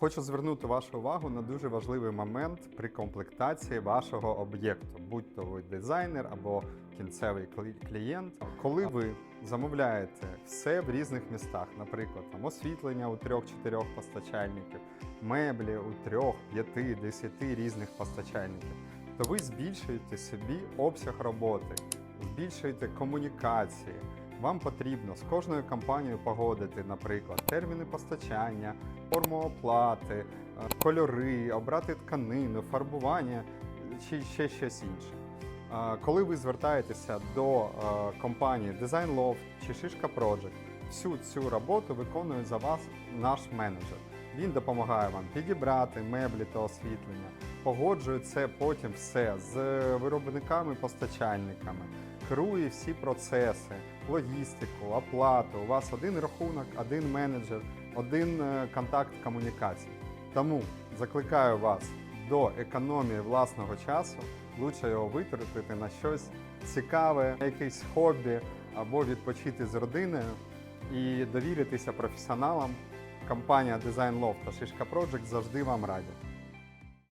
Хочу звернути вашу увагу на дуже важливий момент при комплектації вашого об'єкту, будь то ви дизайнер або кінцевий клі- клієнт. Коли ви замовляєте все в різних містах, наприклад, там освітлення у трьох-чотирьох постачальників, меблі у трьох, п'яти, десяти різних постачальників, то ви збільшуєте собі обсяг роботи, збільшуєте комунікації. Вам потрібно з кожною компанією погодити, наприклад, терміни постачання, форму оплати, е, кольори, обрати тканину, фарбування чи ще щось інше. Е, Коли ви звертаєтеся до е, компанії Design Loft чи Шишка Project, всю цю роботу виконує за вас наш менеджер. Він допомагає вам підібрати меблі та освітлення, погоджує це потім все з виробниками, постачальниками, керує всі процеси, логістику, оплату. У вас один рахунок, один менеджер, один е, контакт комунікації. Тому закликаю вас до економії власного часу. Лучше його витратити на щось цікаве, на якесь хобі або відпочити з родиною і довіритися професіоналам. Компанія Design Loft та Шишка Project завжди вам раді.